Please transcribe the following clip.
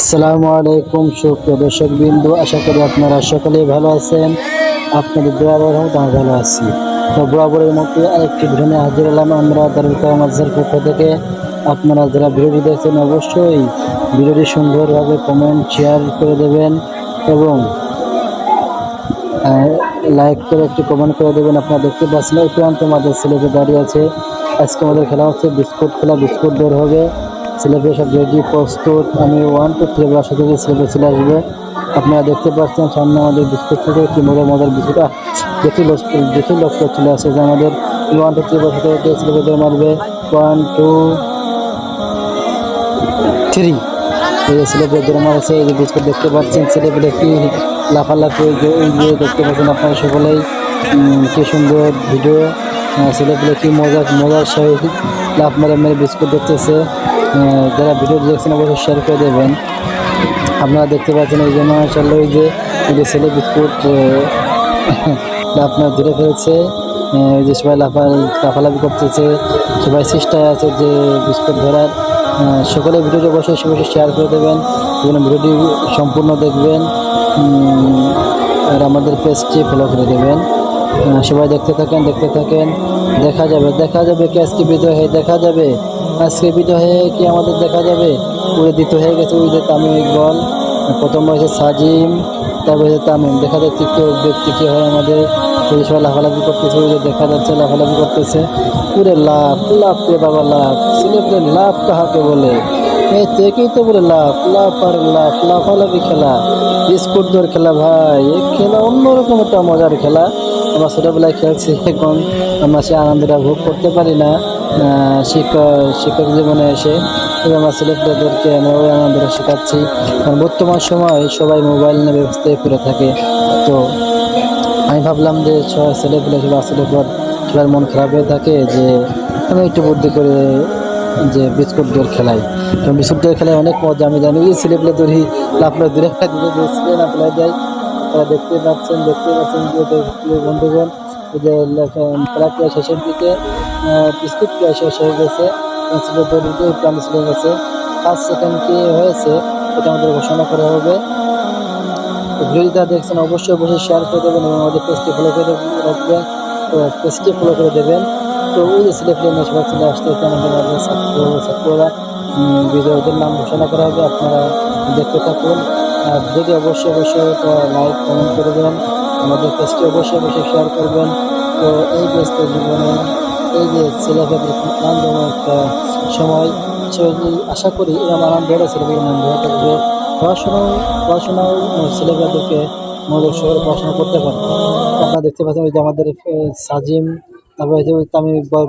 আসসালামু আলাইকুম সুপ্রিয় দর্শক বিন্দু আশা করি আপনারা সকলেই ভালো আছেন। আপনাদের রহমত, আমি ভালো আছি। তো বরাবরের মতো আরেকটি ভিডিও হাজির হলাম আমরা দারুল কালাম আজহার পক্ষ থেকে। আপনারা যারা ভিডিওটি দেখছেন, অবশ্যই ভিডিওটি সুন্দরভাবে কমেন্ট শেয়ার করে দেবেন এবং লাইক করে একটি কমেন্ট করে দেবেন। আপনারা দেখতে পাচ্ছেন, এই প্রান্ত আমাদের ছেলেকে দাঁড়িয়ে আছে। আজকে আমাদের খেলা হচ্ছে বিস্কুট খেলা, বিস্কুট দৌড় হবে। ছেলেপেলে সব রেডি প্রস্তুত। আমি ওয়ান টু থ্রি সাথে সাথে ছেলেপেলে চলে আসবে, আপনারা দেখতে পাচ্ছেন সামনে আমাদের বিস্কুট থেকে কি মজার মজার বিস্কুট। দেখি দেখি লক্ষ্য চলে আসে যে আমাদের ওয়ান টু বলার সাথে ছেলেপেলে মারবে। ওয়ান টু থ্রি এই যে ছেলেপেলে দৌড় মারছে, এই যে বিস্কুট দেখতে পাচ্ছেন। ছেলেপেলে কি লাফালাফি ওই যে যে দেখতে পাচ্ছেন আপনারা সকলেই। কি সুন্দর ভিডিও ছেলেপেলে কি মজা মজার সহিত লাফ মেরে মেরে বিস্কুট দেখতেছে। যারা ভিডিও দেখছেন, অবশ্যই শেয়ার করে দেবেন। আপনারা দেখতে পাচ্ছেন এই যে, মাশাআল্লাহ ওই যে যে ছেলে বিস্কুট আপনার ধরে ফেলছে। যে সবাই লাফা লাফালাফি করতেছে। সবাই চেষ্টায় আছে যে বিস্কুট ধরার। সকলে ভিডিওটি অবশ্যই অবশ্যই শেয়ার করে দেবেন। এবং ভিডিওটি সম্পূর্ণ দেখবেন। আর আমাদের পেজটি ফলো করে দেবেন। সবাই দেখতে থাকেন দেখতে থাকেন। দেখা যাবে দেখা যাবে কি আজকে বিজয় দেখা যাবে। আজকে বিজয় হয়ে কি আমাদের দেখা যাবে? উড়ে দিতে হয়ে গেছে, ওই যে তামিম ইকবল, প্রথম হয়েছে সাজিম, তারপর হয়েছে তামিম। দেখা যাচ্ছে তৃতীয় ব্যক্তি কী হয় আমাদের ওই সবাই লাফালাফি করতেছে যে দেখা যাচ্ছে লাফালাফি করতেছে। পুরে লাভ লাভ রে বাবা লাভ সিলেটের লাভ কাহাকে বলে? এই থেকেই তো বলে লাভ লাভ আর লাভ লাফালাফি খেলা। বিস্কুট দৌড় খেলা ভাই এই খেলা অন্যরকম একটা মজার খেলা। আমরা ছোটোবেলায় খেলছি, এখন আমরা সে আনন্দটা ভোগ করতে পারি না। শিক্ষক শিক্ষক জীবনে এসে আমরা আমরা ওই আনন্দটা শেখাচ্ছি। কারণ বর্তমান সময় সবাই মোবাইল নিয়ে ব্যবস্থায় করে থাকে। তো আমি ভাবলাম যে সবাই ছেলেপেলে সবাই আসলে পর সবার মন খারাপ হয়ে থাকে যে আমি একটু বুদ্ধি করে যে বিস্কুট দৌড় খেলাই। কারণ বিস্কুট দৌড় খেলায় অনেক মজা। আমি জানি ওই ছেলেপেলে দৌড়ি লাফলে দূরে দিতে না ফেলাই তারা দেখতে পাচ্ছেন দেখতে পাচ্ছেন যে বন্ধুগণ। এই যে লেখা- খেলা প্রায় শেষের দিকে বিস্কুট প্রায় শেষ হয়ে গেছে পেন্সিলের প্রাণ চলে গেছে। ফার্স্ট সেকেন্ড কি হয়েছে, এটা আমাদের ঘোষণা করা হবে। ভিডিওটা দেখছেন, অবশ্যই অবশ্যই শেয়ার করে দেবেন এবং আমাদের পেজটি ফলো করে রাখবেন পেজটি ফলো করে দেবেন। তো ওই যে ছেলে ফিল্মে সবাই চলে আসতে আমাদের মাঝে ছাত্র ছাত্ররা বিজয়ীদের নাম ঘোষণা করা হবে, আপনারা দেখতে থাকুন। যদি অবশ্যই অবশ্যই লাইক কমেন্ট করবেন আমাদের পেজটি অবশ্যই অবশ্যই শেয়ার করবেন। তো এই ব্যস্ত জীবনে এই যে ছেলেভাবে আনন্দময় একটা সময়, সে আশা করি এরকম আনন্দ হলে ছেলেপেলের মন ধরে থাকবে। পড়াশোনাও পড়াশোনাও ছেলেভাবেকে মনোযোগ শহরে পড়াশোনা করতে পারে। আপনারা দেখতে পাচ্ছেন ওই যে আমাদের সাজিম, তারপরে যে ওই তামিম ইকবাল